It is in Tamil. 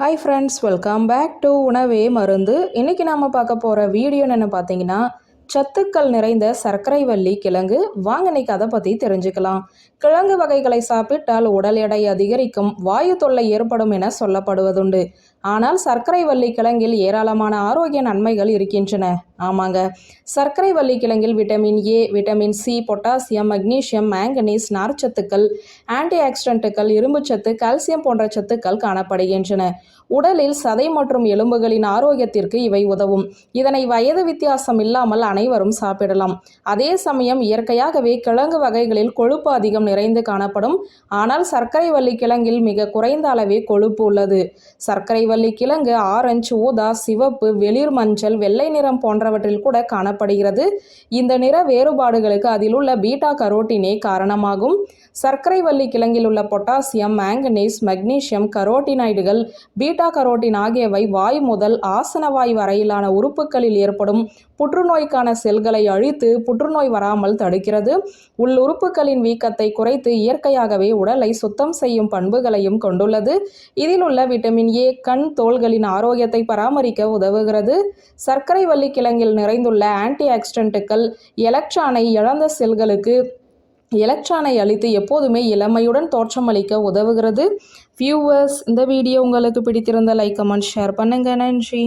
Hi friends welcome back to உணவே மருந்து. இன்றைக்கி நாம் பார்க்க போகிற வீடியோ என்ன பார்த்தீங்கன்னா சத்துக்கள் நிறைந்த சர்க்கரை வள்ளி கிழங்கு. வாங்க இன்னைக்கு அதை பற்றி தெரிஞ்சுக்கலாம். கிழங்கு வகைகளை சாப்பிட்டால் உடல் எடை அதிகரிக்கும் வாயு தொல்லை ஏற்படும் என சொல்லப்படுவதுண்டு. ஆனால் சர்க்கரை வள்ளி கிழங்கில் ஏராளமான ஆரோக்கிய நன்மைகள் இருக்கின்றன. ஆமாங்க. சர்க்கரை வள்ளி கிழங்கில் vitamin A vitamin C potassium magnesium manganese நார்ச்சத்துக்கள் anti ஆக்சிடென்ட்டுகள் இரும்புச்சத்து கால்சியம் போன்ற சத்துக்கள் காணப்படுகின்றன. உடலில் சதை மற்றும் எலும்புகளின் ஆரோக்கியத்திற்கு இவை உதவும். இதனை வயது வித்தியாசம் இல்லாமல் அனைவரும் சாப்பிடலாம். அதே சமயம் இயற்கையாகவே கிழங்கு வகைகளில் கொழுப்பு அதிகம் நிறைந்து காணப்படும். ஆனால் சர்க்கரை வள்ளி கிழங்கில் மிக குறைந்த அளவே கொழுப்பு உள்ளது. சர்க்கரை வள்ளி கிழங்கு ஆரஞ்சு ஊதா சிவப்பு வெளிர் மஞ்சள் வெள்ளை நிறம் போன்ற போன்றவற்றில் கூட காணப்படுகிறது. இந்த நிற வேறுபாடுகளுக்கு அதில் உள்ள பீட்டா கரோட்டினே காரணமாகும். சர்க்கரை வள்ளி கிழங்கில் உள்ள பொட்டாசியம் மேங்கனீஸ் மக்னீசியம் கரோட்டினாய்டுகள் பீட்டா கரோட்டின் ஆகியவை வாய் முதல் ஆசனவாய் வரையிலான உறுப்புகளில் ஏற்படும் புற்றுநோய்க்கான செல்களை அழித்து புற்றுநோய் வராமல் தடுக்கிறது. உள் உறுப்புகளின் வீக்கத்தை குறைத்து இயற்கையாகவே உடலை சுத்தம் செய்யும் பண்புகளையும் கொண்டுள்ளது. இதில் உள்ள விட்டமின் ஏ கண் தோள்களின் ஆரோக்கியத்தை பராமரிக்க உதவுகிறது. சர்க்கரை வள்ளி கிழங்கில் நிறைந்துள்ள ஆன்டி ஆக்சிடென்ட்டுகள் எலக்ட்ரானை இழந்த செல்களுக்கு எலக்ட்ரானை அளித்து எப்போதுமே இளமையுடன் தோற்றமளிக்க உதவுகிறது. வியூவர்ஸ் இந்த வீடியோ உங்களுக்கு பிடித்திருந்த லைக் கமெண்ட் ஷேர் பண்ணுங்கள் நன்றி.